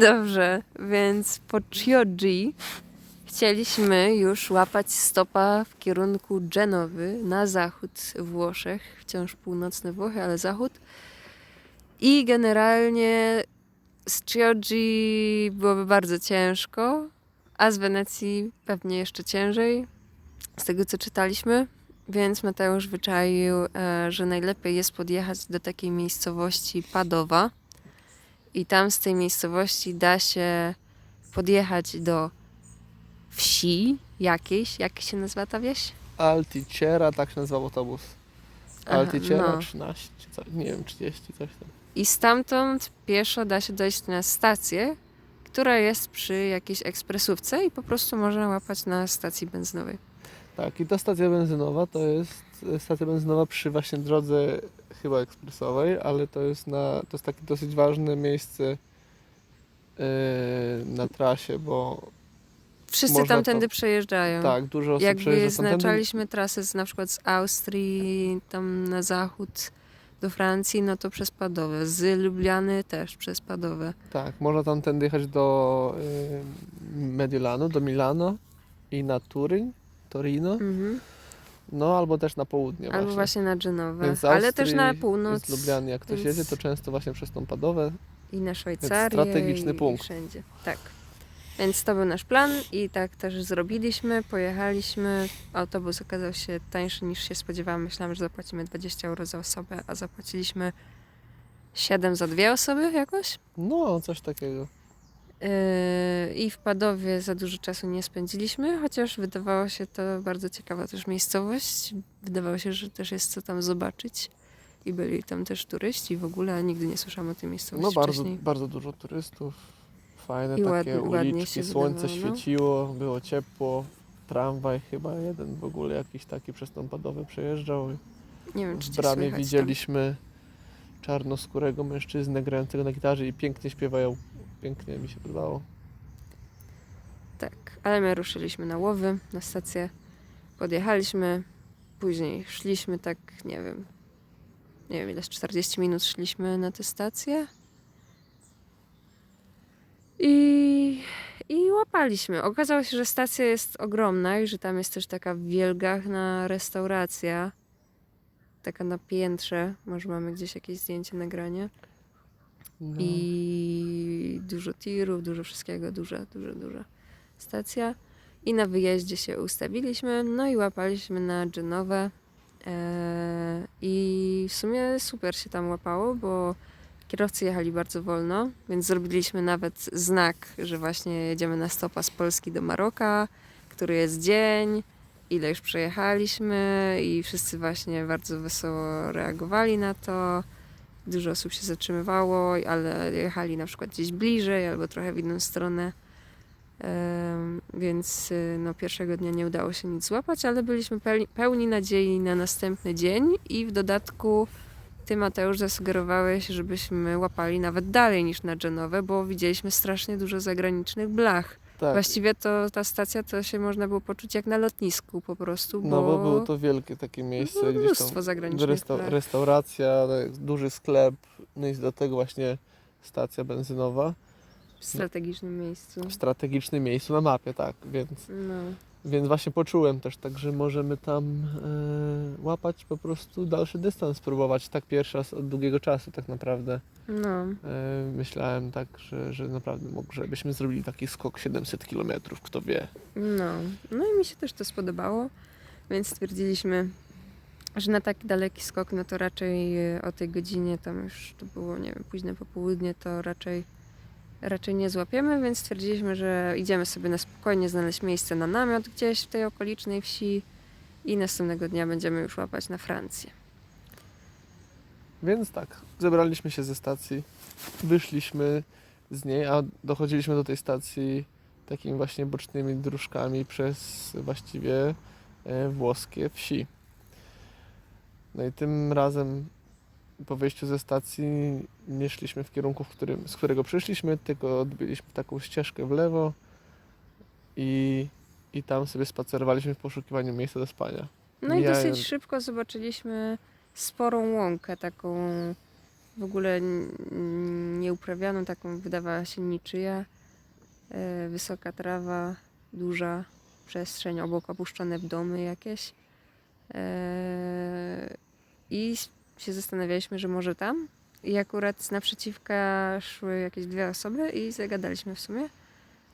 Dobrze, więc po Chioggi chcieliśmy już łapać stopa w kierunku Genowy na zachód Włoszech, wciąż północne Włochy, ale zachód. I generalnie z Chioggi byłoby bardzo ciężko, a z Wenecji pewnie jeszcze ciężej, z tego co czytaliśmy. Więc Mateusz wyczaił, e, że najlepiej jest podjechać do takiej miejscowości Padowa. I tam z tej miejscowości da się podjechać do wsi jakiejś. Jak się nazywa ta wieś? Alticiera, tak się nazywał autobus. Aha, Alticiera no. 13, co, nie wiem, 30, coś tam. I stamtąd pieszo da się dojść na stację, która jest przy jakiejś ekspresówce i po prostu można łapać na stacji benzynowej. Tak, i ta stacja benzynowa to jest e, stacja benzynowa przy właśnie drodze chyba ekspresowej, ale to jest na, to jest takie dosyć ważne miejsce e, na trasie, bo Wszyscy Można tamtędy to- przejeżdżają. tak, dużo osób Jakby przejeżdża tamtędy. znaczaliśmy trasę z, na przykład z Austrii, tam na zachód do Francji, no to przez Padowe. Z Lubliany też przez Padowe. Tak, można tamtędy jechać do y, Mediolanu, do Milano i na Turyń, Torino, Mhm. No albo też na południe Albo właśnie. właśnie na Genowę. Więc z Ale też na północ Z Lubliany, jak ktoś więc- jedzie, to często właśnie przez tą Padowę. i na Szwajcarię. strategiczny i, punkt. I wszędzie. Tak. Więc to był nasz plan i tak też zrobiliśmy. Pojechaliśmy. Autobus okazał się tańszy niż się spodziewałam. Myślałam, że zapłacimy 20 euro za osobę, a zapłaciliśmy 7 za dwie osoby jakoś. No, coś takiego. Yy, I w Padowie za dużo czasu nie spędziliśmy, chociaż wydawało się to bardzo ciekawa też miejscowość. Wydawało się, że też jest co tam zobaczyć. I byli tam też turyści w ogóle, a nigdy nie słyszałam o tej miejscowości No bardzo, wcześniej. bardzo dużo turystów. Fajne I takie ładnie- ładnie uliczki, się słońce wydawało, no. świeciło, było ciepło. Tramwaj chyba jeden w ogóle jakiś taki przez tą Padowę przejeżdżał. Nie wiem, czy W cię bramie słychać tam. widzieliśmy czarnoskórego mężczyznę grającego na gitarze i pięknie śpiewają. Pięknie mi się podobało. Tak, ale my ruszyliśmy na łowy, na stację. Podjechaliśmy, później szliśmy tak, nie wiem, nie wiem ile, z 40 minut szliśmy na tę stację. I, I łapaliśmy. Okazało się, że stacja jest ogromna i że tam jest też taka wielgachna restauracja. Taka na piętrze. Może mamy gdzieś jakieś zdjęcie, nagranie. No. I dużo tirów, dużo wszystkiego, duża, duża, duża stacja. I na wyjeździe się ustawiliśmy, no i łapaliśmy na Genowę. Eee, I w sumie super się tam łapało, bo kierowcy jechali bardzo wolno, więc zrobiliśmy nawet znak, że właśnie jedziemy na stopa z Polski do Maroka, który jest dzień, ile już przejechaliśmy i wszyscy właśnie bardzo wesoło reagowali na to. Dużo osób się zatrzymywało, ale jechali na przykład gdzieś bliżej albo trochę w inną stronę. Więc y, no, pierwszego dnia nie udało się nic złapać, ale byliśmy pełni, pełni nadziei na następny dzień i w dodatku ty Mateusz zasugerowałeś, żebyśmy łapali nawet dalej niż na Genowę, bo widzieliśmy strasznie dużo zagranicznych blach. Tak. Właściwie to ta stacja to się można było poczuć jak na lotnisku po prostu, bo, No bo było to wielkie takie miejsce, gdzieś mnóstwo tam zagranicznych resta- blach. restauracja, duży sklep, no i do tego właśnie stacja benzynowa w strategicznym miejscu. w strategicznym miejscu na mapie, tak, więc, No. Więc właśnie poczułem też tak, że możemy tam e, łapać po prostu dalszy dystans, próbować tak pierwszy raz od długiego czasu tak naprawdę. No, E, myślałem tak, że, że naprawdę może byśmy zrobili taki skok 700 km, kto wie. no. No i mi się też to spodobało, więc stwierdziliśmy, że na taki daleki skok, no to raczej e, o tej godzinie, tam już to było, nie wiem, późne popołudnie, to raczej, raczej nie złapiemy, więc stwierdziliśmy, że idziemy sobie na spokojnie znaleźć miejsce na namiot gdzieś w tej okolicznej wsi i następnego dnia będziemy już łapać na Francję. Więc tak, zebraliśmy się ze stacji, wyszliśmy z niej, a dochodziliśmy do tej stacji takimi właśnie bocznymi dróżkami przez właściwie e, włoskie wsi. No i tym razem po wyjściu ze stacji nie szliśmy w kierunku, w którym, z którego przyszliśmy, tylko odbyliśmy taką ścieżkę w lewo i, i tam sobie spacerowaliśmy w poszukiwaniu miejsca do spania. No i Mijając- dosyć szybko zobaczyliśmy sporą łąkę, taką w ogóle n- nieuprawianą, taką wydawała się niczyja. E, Wysoka trawa, duża przestrzeń, obok opuszczone domy jakieś. E, I się zastanawialiśmy, że może tam. I akurat z naprzeciwka szły jakieś dwie osoby i zagadaliśmy w sumie,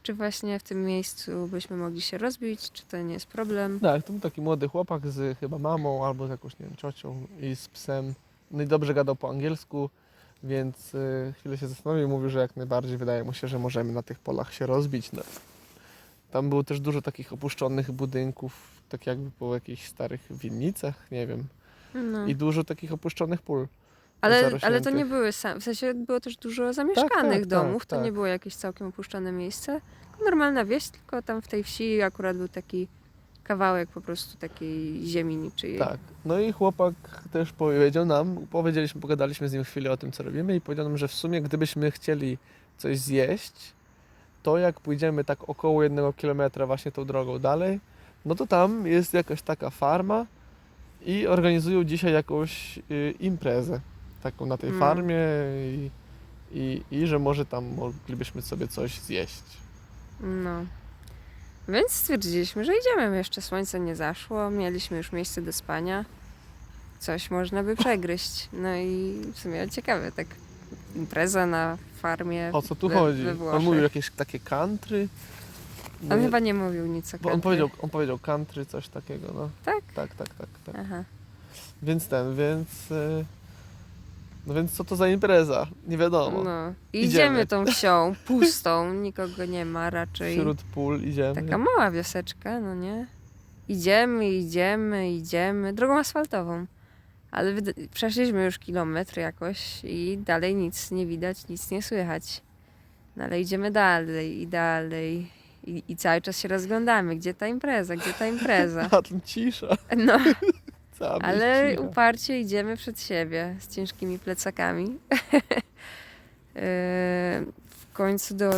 czy właśnie w tym miejscu byśmy mogli się rozbić, czy to nie jest problem. Tak, to był taki młody chłopak z chyba mamą albo z jakąś, nie wiem, ciocią i z psem. No i dobrze gadał po angielsku, więc y, chwilę się zastanowił mówił, że jak najbardziej wydaje mu się, że możemy na tych polach się rozbić. No. Tam było też dużo takich opuszczonych budynków, tak jakby po jakichś starych winnicach, nie wiem. No. I dużo takich opuszczonych pól. Ale, ale to nie były sam, w sensie było też dużo zamieszkanych tak, domów, to tak. nie było jakieś całkiem opuszczone miejsce. Normalna wieś, tylko tam w tej wsi akurat był taki kawałek po prostu takiej ziemi niczyjej. Tak. No i chłopak też powiedział nam, powiedzieliśmy, pogadaliśmy z nim chwilę o tym, co robimy i powiedział nam, że w sumie gdybyśmy chcieli coś zjeść, to jak pójdziemy tak około jednego kilometra właśnie tą drogą dalej, no to tam jest jakaś taka farma i organizują dzisiaj jakąś y, imprezę taką na tej Mm. farmie i, i, i że może tam moglibyśmy sobie coś zjeść. No. Więc stwierdziliśmy, że idziemy. Jeszcze słońce nie zaszło, mieliśmy już miejsce do spania. Coś można by przegryźć. No i w sumie ciekawe, tak impreza na farmie. O co tu we- chodzi? we On mówił jakieś takie country. On i- chyba nie mówił nic o Bo on country. powiedział, on powiedział country, coś takiego, no. Tak? Tak, tak, tak, tak. Aha. Więc ten, więc... y, No więc co to za impreza? Nie wiadomo. No. Idziemy. Idziemy tą wsią, pustą, nikogo nie ma raczej. Wśród pól idziemy. Taka mała wioseczka, no nie? Idziemy, idziemy, idziemy, drogą asfaltową. Ale przeszliśmy już kilometr jakoś i dalej nic nie widać, nic nie słychać. No ale idziemy dalej i dalej. I, I cały czas się rozglądamy, gdzie ta impreza, gdzie ta impreza. A tu cisza. No, ale cicha. uparcie idziemy przed siebie z ciężkimi plecakami. Yy, w końcu do,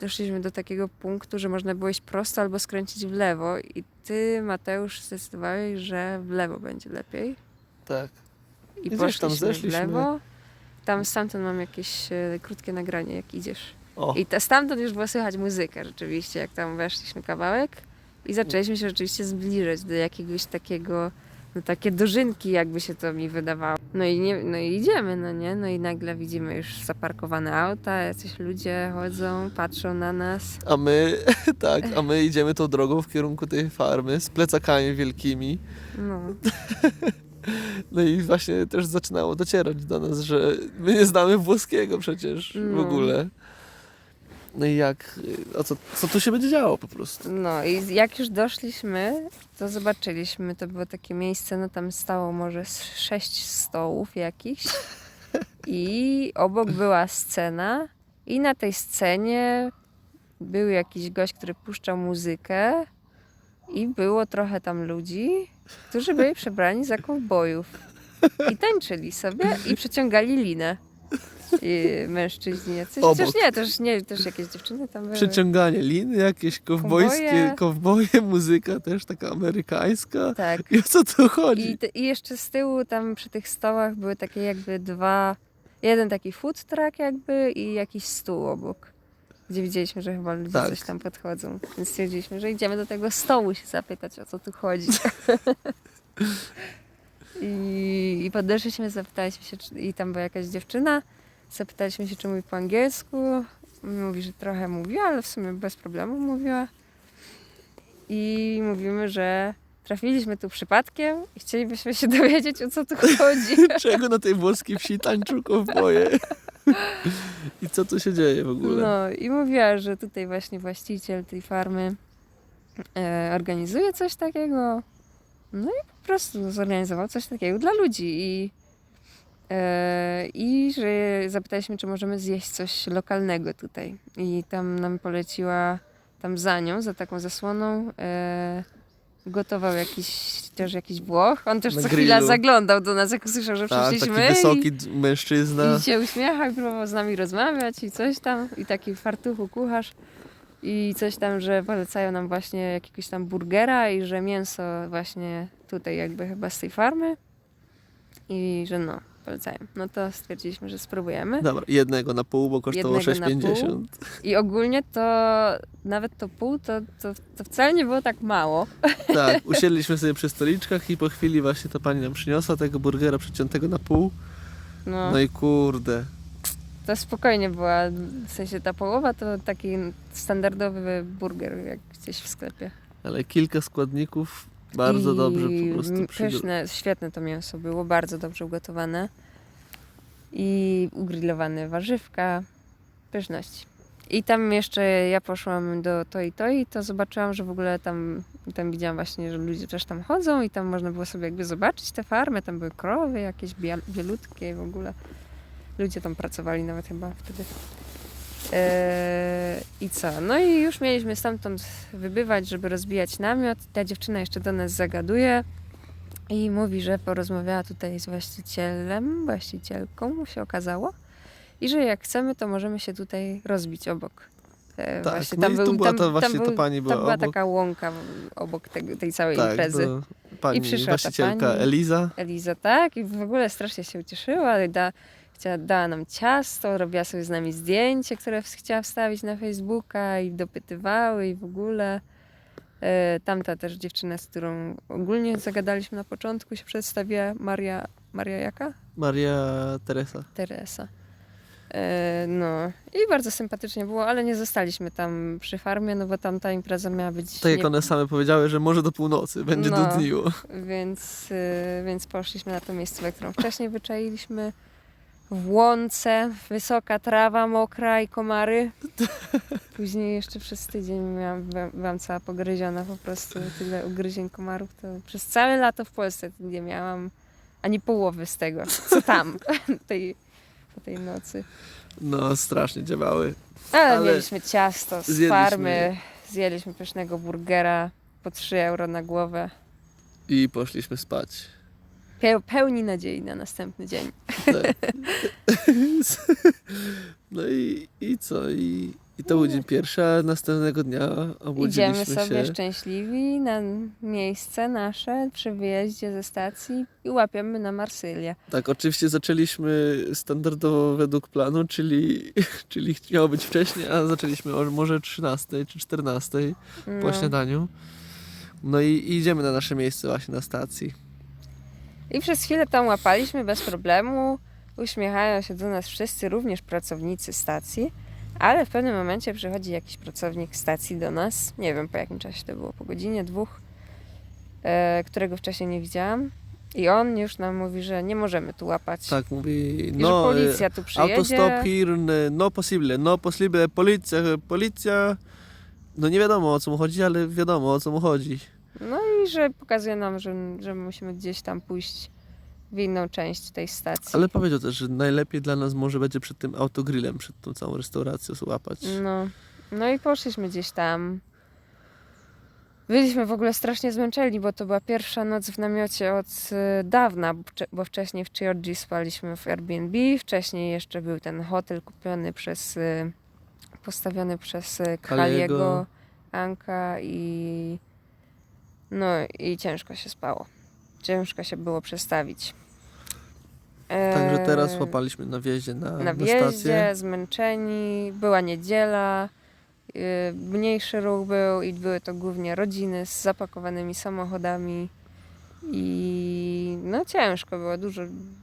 doszliśmy do takiego punktu, że można było iść prosto albo skręcić w lewo i ty, Mateusz, zdecydowałeś, że w lewo będzie lepiej. Tak. I I gdzieś tam poszliśmy w lewo. Tam stamtąd mam jakieś e, krótkie nagranie, jak idziesz. O, I ta, stamtąd już było słychać muzykę rzeczywiście, jak tam weszliśmy kawałek i zaczęliśmy się rzeczywiście zbliżać do jakiegoś takiego, no takie dożynki jakby się to mi wydawało. No i, nie, no i idziemy, no nie? No i nagle widzimy już zaparkowane auta, jacyś ludzie chodzą, patrzą na nas. a my, tak, a my idziemy tą drogą w kierunku tej farmy z plecakami wielkimi. No, No i właśnie też zaczynało docierać do nas, że my nie znamy włoskiego przecież w No. ogóle. No jak, a co, co tu się będzie działo po prostu? no i jak już doszliśmy, to zobaczyliśmy, to było takie miejsce, no tam stało może sześć stołów jakichś i obok była scena i na tej scenie był jakiś gość, który puszczał muzykę i było trochę tam ludzi, którzy byli przebrani za kowbojów i tańczyli sobie i przeciągali linę. I mężczyźni jacyś, chociaż Obok. nie, też nie, też jakieś dziewczyny tam były. Przeciąganie liny, jakieś kowbojskie, Kowboje. kowboje, muzyka też taka amerykańska. Tak. I o co tu chodzi? I, te, I jeszcze z tyłu tam przy tych stołach były takie jakby dwa, jeden taki food truck jakby i jakiś stół obok, gdzie widzieliśmy, że chyba ludzie Tak. coś tam podchodzą. Więc stwierdziliśmy, że idziemy do tego stołu się zapytać, o co tu chodzi. I, I podeszliśmy, zapytaliśmy się, czy, i tam była jakaś dziewczyna, zapytaliśmy się, czy mówi po angielsku. Mówi, że trochę mówiła, ale w sumie bez problemu mówiła. I mówimy, że trafiliśmy tu przypadkiem i chcielibyśmy się dowiedzieć, o co tu chodzi. Czego na tej włoskiej wsi tańczą kowboje? I co tu się dzieje w ogóle? No i mówiła, że tutaj właśnie właściciel tej farmy e, organizuje coś takiego. No i po prostu zorganizował coś takiego dla ludzi i, e, i że zapytaliśmy, czy możemy zjeść coś lokalnego tutaj. I tam nam poleciła, tam za nią, za taką zasłoną, e, gotował jakiś, też jakiś Włoch. On też Na co chwila grillu. zaglądał do nas, jak usłyszał, że tak, przyszliśmy. taki i- wysoki d- mężczyzna. i się uśmiechał i próbował z nami rozmawiać i coś tam. I taki fartuchu kucharz. I coś tam, że polecają nam właśnie jakiegoś tam burgera i że mięso właśnie tutaj jakby chyba z tej farmy. I że no. polecają. No to stwierdziliśmy, że spróbujemy. Dobra, jednego na pół, bo kosztowało Jednego na 6,50. I ogólnie to nawet to pół to, to, to wcale nie było tak mało. Tak, usiedliśmy sobie przy stoliczkach i po chwili właśnie ta pani nam przyniosła tego burgera przeciętego na pół. No, No i kurde, to spokojnie była, w sensie ta połowa to taki standardowy burger jak gdzieś w sklepie. ale kilka składników bardzo I dobrze po prostu. Pyszne, świetne to mięso było, bardzo dobrze ugotowane. I ugrillowane warzywka, pyszność. I tam jeszcze ja poszłam do Toi Toi, to zobaczyłam, że w ogóle tam, tam widziałam właśnie, że ludzie też tam chodzą i tam można było sobie jakby zobaczyć te farmy, tam były krowy jakieś bielutkie i w ogóle ludzie tam pracowali nawet chyba wtedy. Eee, I co? No i już mieliśmy stamtąd wybywać, żeby rozbijać namiot. Ta dziewczyna jeszcze do nas zagaduje i mówi, że porozmawiała tutaj z właścicielem, właścicielką się okazało. I że jak chcemy, to możemy się tutaj rozbić obok. E, Tak, właśnie no i tu była to właśnie ta był- pani była tam była obok. taka łąka obok tego, tej całej Tak, imprezy. pani przyszła ta właścicielka pani. Eliza. Eliza, tak, i w ogóle strasznie się ucieszyła. Da, dała nam ciasto, robiła sobie z nami zdjęcie, które chciała wstawić na Facebooka i dopytywały i w ogóle. E, tamta też dziewczyna, z którą ogólnie zagadaliśmy na początku, się przedstawiła Maria, Maria jaka? Maria Teresa. Teresa. E, no i bardzo sympatycznie było, ale nie zostaliśmy tam przy farmie, no bo tam ta impreza miała być... Tak jak nie- one same powiedziały, że może do północy będzie No. dudniło. więc, y, więc poszliśmy na to miejsce, którą wcześniej wyczailiśmy. W łące, wysoka trawa, mokra i komary. Później jeszcze przez tydzień miałam, byłam- cała pogryziona po prostu. Tyle ugryzień komarów to przez całe lato w Polsce nie miałam ani połowy z tego, co tam tej, po tej nocy. No, strasznie działały. Ale, Ale mieliśmy ciasto z zjedliśmy farmy, zjedliśmy pysznego burgera po 3 euro na głowę. I poszliśmy spać. Peł- Pełni nadziei na następny dzień. Tak. No i, i co? I, I to był dzień pierwszy, a następnego dnia obudziliśmy Idziemy sobie się. szczęśliwi na miejsce nasze przy wyjeździe ze stacji i łapiemy na Marsylię. Tak, oczywiście zaczęliśmy standardowo według planu, czyli, czyli miało być wcześniej, a zaczęliśmy o może 13 czy 14 po No. śniadaniu. No i i idziemy na nasze miejsce właśnie na stacji. I przez chwilę tam łapaliśmy bez problemu. Uśmiechają się do nas wszyscy, również pracownicy stacji. Ale w pewnym momencie przychodzi jakiś pracownik stacji do nas. Nie wiem po jakim czasie to było, po godzinie, dwóch, e, którego wcześniej nie widziałam. I on już nam mówi, że nie możemy tu łapać. Tak, mówi, I no, że policja tu przyjedzie. autostop here, no possible, no possible, policja, policja. No nie wiadomo o co mu chodzi, ale wiadomo o co mu chodzi. No i że pokazuje nam, że, że musimy gdzieś tam pójść w inną część tej stacji. Ale powiedział też, że najlepiej dla nas może będzie przed tym autogrillem, przed tą całą restauracją złapać. No, no i poszliśmy gdzieś tam. Byliśmy w ogóle strasznie zmęczeni, bo to była pierwsza noc w namiocie od y, dawna, bo wcze- bo wcześniej w Georgii spaliśmy w Airbnb, wcześniej jeszcze był ten hotel kupiony przez, y, postawiony przez y. Kaliego, Anka i no i ciężko się spało. Ciężko się było przestawić. Także teraz Eee, łapaliśmy na wjeździe na, na na wjeździe, stację. zmęczeni. Była niedziela, yy, mniejszy ruch był i były to głównie rodziny z zapakowanymi samochodami. I no ciężko było, dużo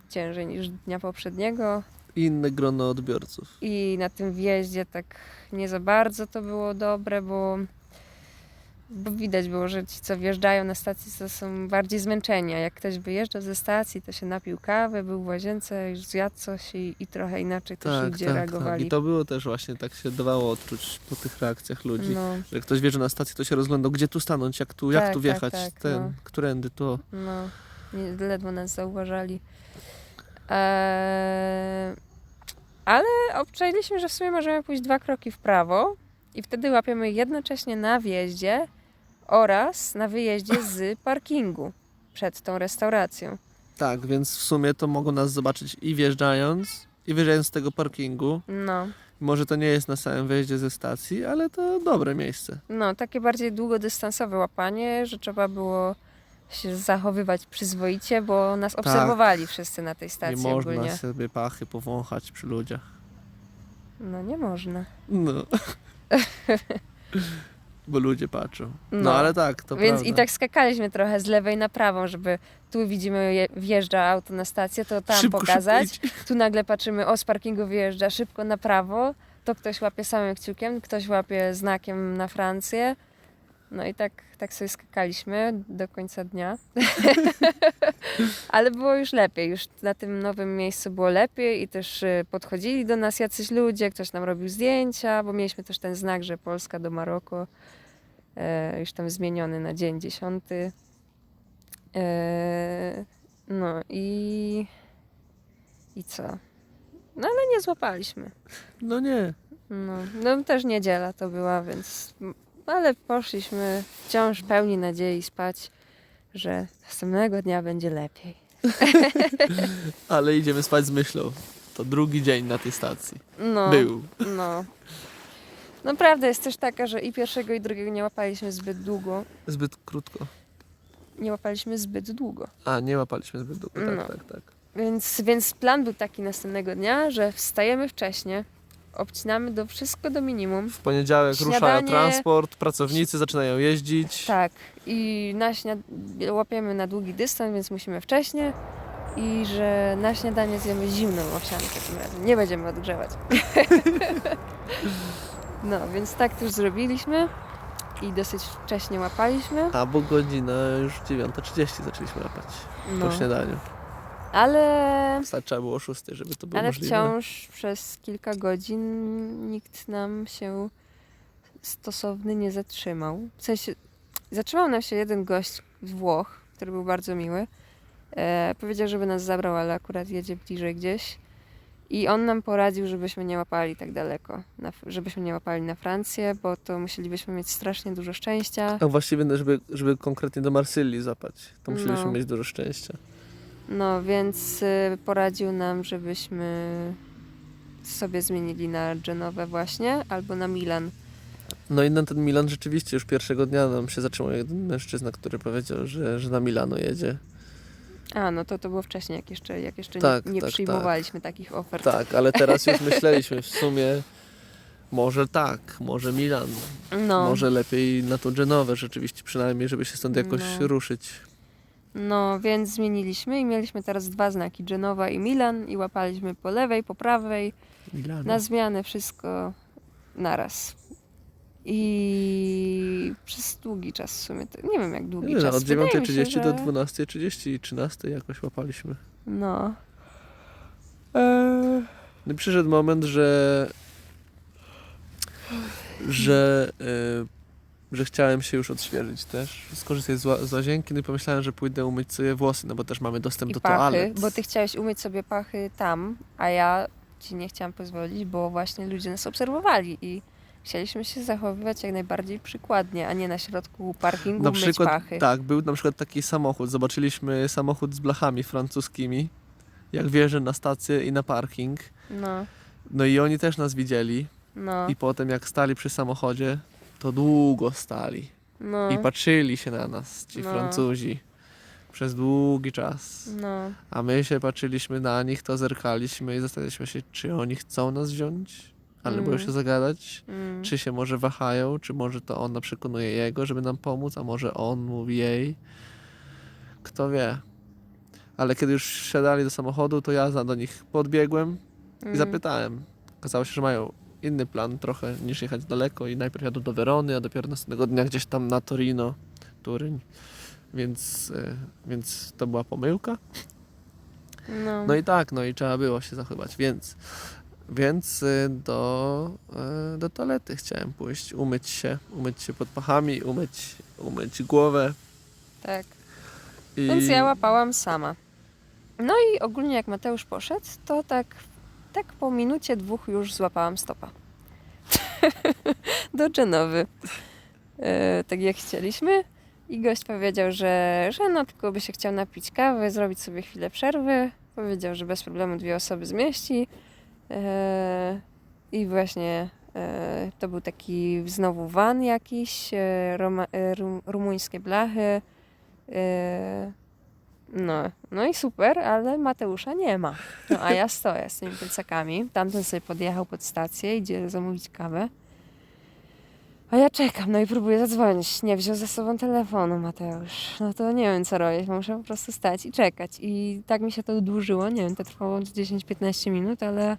ciężej niż dnia poprzedniego. I inne grono odbiorców. I na tym wjeździe tak nie za bardzo to było dobre, bo, bo widać było, że ci, co wjeżdżają na stacji, to są bardziej zmęczeni. A jak ktoś wyjeżdża ze stacji, to się napił kawy, był w łazience, już zjadł coś i, i trochę inaczej też Tak, ludzie tak, tak. reagowali. I to było też właśnie, tak się dawało odczuć po tych reakcjach ludzi. No, Że ktoś wjeżdża na stację, to się rozglądał, gdzie tu stanąć, jak tu, jak Tak, tu tak, wjechać, tak, ten, no. którędy, to. no, nie, ledwo nas zauważali. Eee, ale obczajiliśmy, że w sumie możemy pójść dwa kroki w prawo i wtedy łapiemy jednocześnie na wjeździe oraz na wyjeździe z parkingu przed tą restauracją. Tak, więc w sumie to mogą nas zobaczyć i wjeżdżając, i wyjeżdżając z tego parkingu. No, Może to nie jest na samym wyjeździe ze stacji, ale to dobre miejsce. no, takie bardziej długodystansowe łapanie, że trzeba było się zachowywać przyzwoicie, bo nas obserwowali wszyscy na tej Nie stacji można ogólnie. sobie pachy powąchać przy ludziach. No nie można. No. Bo ludzie patrzą. No, No. ale tak, to Więc prawda. i tak skakaliśmy trochę z lewej na prawą, żeby tu widzimy je- wjeżdża auto na stację, to tam Szybko, pokazać. Szybko. Tu nagle patrzymy, o z parkingu wyjeżdża szybko na prawo, to ktoś łapie samym kciukiem, ktoś łapie znakiem na Francję. No i tak, tak sobie skakaliśmy do końca dnia. Ale było już lepiej, już na tym nowym miejscu było lepiej i też y, podchodzili do nas jacyś ludzie, ktoś nam robił zdjęcia, bo mieliśmy też ten znak, że Polska do Maroko, e, już tam zmieniony na dzień dziesiąty. E, no i... i co? No ale nie złapaliśmy. No nie. No, no też niedziela to była, więc. Ale poszliśmy wciąż pełni nadziei spać, że następnego dnia będzie lepiej. Ale idziemy spać z myślą. To drugi dzień na tej stacji. No, Był. No. No prawda jest też taka, że i pierwszego i drugiego nie łapaliśmy zbyt długo. Zbyt krótko. Nie łapaliśmy zbyt długo. A, nie łapaliśmy zbyt długo. Tak, No. tak, tak. Więc, więc plan był taki następnego dnia, że wstajemy wcześnie, obcinamy do wszystko do minimum. W poniedziałek Śniadanie- transport, pracownicy zaczynają jeździć. Tak, i na śniad... łapiemy na długi dystans, więc musimy wcześniej. I że na śniadanie zjemy zimną owsiankę tym razem. Nie będziemy odgrzewać. no, więc tak też zrobiliśmy. I dosyć wcześnie łapaliśmy. A bo godzina już 9.30 zaczęliśmy łapać No. po śniadaniu. Ale, trzeba było 6, żeby to było ale możliwe. wciąż przez kilka godzin nikt nam się stosowny nie zatrzymał. W sensie, zatrzymał nam się jeden gość z Włoch, który był bardzo miły. E, powiedział, żeby nas zabrał, ale akurat jedzie bliżej gdzieś. I on nam poradził, żebyśmy nie łapali tak daleko, na, żebyśmy nie łapali na Francję, bo to musielibyśmy mieć strasznie dużo szczęścia. A właściwie, no, żeby, żeby konkretnie do Marsylii zapać, to musieliśmy No. mieć dużo szczęścia. No, więc y, poradził nam, żebyśmy sobie zmienili na Genowę właśnie, albo na Milan. No i na ten Milan rzeczywiście już pierwszego dnia nam się zatrzymał jeden mężczyzna, który powiedział, że, że na Milano jedzie. A, no to to było wcześniej, jak jeszcze, jak jeszcze Tak, nie, nie tak, przyjmowaliśmy takich ofert. Tak, ale teraz już myśleliśmy w sumie, może tak, może Milan, No, może lepiej na tą Genowę rzeczywiście przynajmniej, żeby się stąd jakoś No. ruszyć. No, więc zmieniliśmy i mieliśmy teraz dwa znaki, Genowa i Milan i łapaliśmy po lewej, po prawej, Milano. na zmianę wszystko naraz. I przez długi czas w sumie, to, nie wiem jak długi no, czas. od Wydaje mi się, 9.30 do że- 12.30 i 13 jakoś łapaliśmy. No. No i przyszedł moment, że że, y, że chciałem się już odświeżyć też, skorzystać z, ła- z łazienki, no i pomyślałem, że pójdę umyć sobie włosy, no bo też mamy dostęp I do pachy, toalet. bo ty chciałeś umyć sobie pachy tam, a ja ci nie chciałam pozwolić, bo właśnie ludzie nas obserwowali i chcieliśmy się zachowywać jak najbardziej przykładnie, a nie na środku parkingu na myć przykład, pachy. tak, był na przykład taki samochód, zobaczyliśmy samochód z blachami francuskimi, jak wjeżdża na stację i na parking, No, no i oni też nas widzieli. No, i potem jak stali przy samochodzie, to długo stali no, i patrzyli się na nas, ci No. Francuzi, przez długi czas. no, A my się patrzyliśmy na nich, to zerkaliśmy i zastanawialiśmy się, czy oni chcą nas wziąć, albo Mm. się zagadać, mm, czy się może wahają, czy może to ona przekonuje jego, żeby nam pomóc, a może on mówi jej. Kto wie. Ale kiedy już wsiadali do samochodu, to ja za do nich podbiegłem i mm. zapytałem. Okazało się, że mają inny plan trochę niż jechać daleko i najpierw jadą do Werony, a dopiero następnego dnia gdzieś tam na Torino, Turyń. Więc, e, więc to była pomyłka. No, No i tak, no i trzeba było się zachować, więc, więc y, do, y, do toalety chciałem pójść, umyć się, umyć się pod pachami, umyć, umyć głowę. tak. I... Więc ja łapałam sama. No i ogólnie jak Mateusz poszedł, to tak, tak po minucie, dwóch już złapałam stopa. Do Genowy. E, tak jak chcieliśmy. I gość powiedział, że, że no tylko by się chciał napić kawy, zrobić sobie chwilę przerwy. Powiedział, że bez problemu dwie osoby zmieści. E, I właśnie e, to był taki znowu van jakiś, e, roma, e, rum, rumuńskie blachy, Yy, no, no i super, ale Mateusza nie ma. No a ja stoję z tymi plecakami. Tamten sobie podjechał pod stację, idzie zamówić kawę. A ja czekam, no i próbuję zadzwonić. Nie wziął ze sobą telefonu Mateusz. No to nie wiem co robić, muszę po prostu stać i czekać. I tak mi się to dłużyło, nie wiem, to trwało 10-15 minut, ale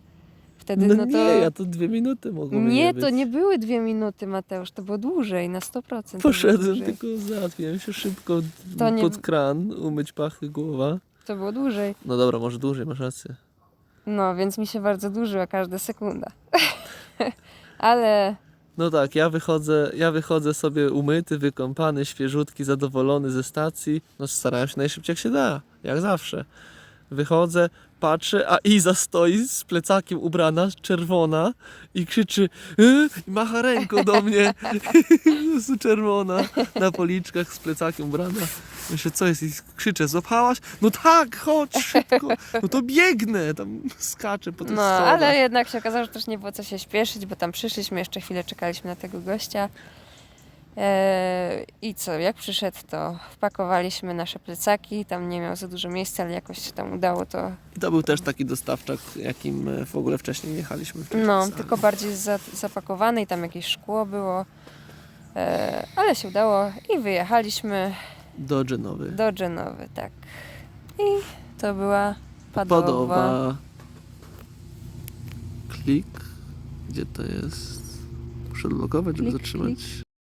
wtedy No, no, to... nie, ja to dwie minuty mogłem Nie, być. to nie były dwie minuty, Mateusz, to było dłużej, na 100%. to było Poszedłem, tylko załatwiłem się szybko To nie- pod kran, umyć pachy, głowa. To było dłużej. No dobra, może dłużej, masz rację. No, więc mi się bardzo dłużyła każda sekunda. Ale No tak, ja wychodzę, ja wychodzę sobie umyty, wykąpany, świeżutki, zadowolony ze stacji. No starałem się najszybciej jak się da, jak zawsze. Wychodzę, patrzę, a Iza stoi z plecakiem ubrana, czerwona i krzyczy "E?" i macha ręką do mnie. czerwona, na policzkach z plecakiem ubrana. Myślę, co jest? I krzyczę, złapałaś? No tak, chodź szybko. No to biegnę, tam skaczę po tych No, schodach. ale jednak się okazało, że też nie było co się śpieszyć, bo tam przyszliśmy, jeszcze chwilę czekaliśmy na tego gościa. Eee, I co, jak przyszedł, to wpakowaliśmy nasze plecaki. Tam nie miał za dużo miejsca, ale jakoś się tam udało to. I to był też taki dostawczak, jakim e, w ogóle wcześniej nie jechaliśmy. Wcześniej No, sami. tylko bardziej za, zapakowany i tam jakieś szkło było. Eee, ale się udało i wyjechaliśmy Do Genowy. do Genowy, tak. I to była padowa. Padowa. Klik. Gdzie to jest? Muszę odblokować, żeby Klik, zatrzymać.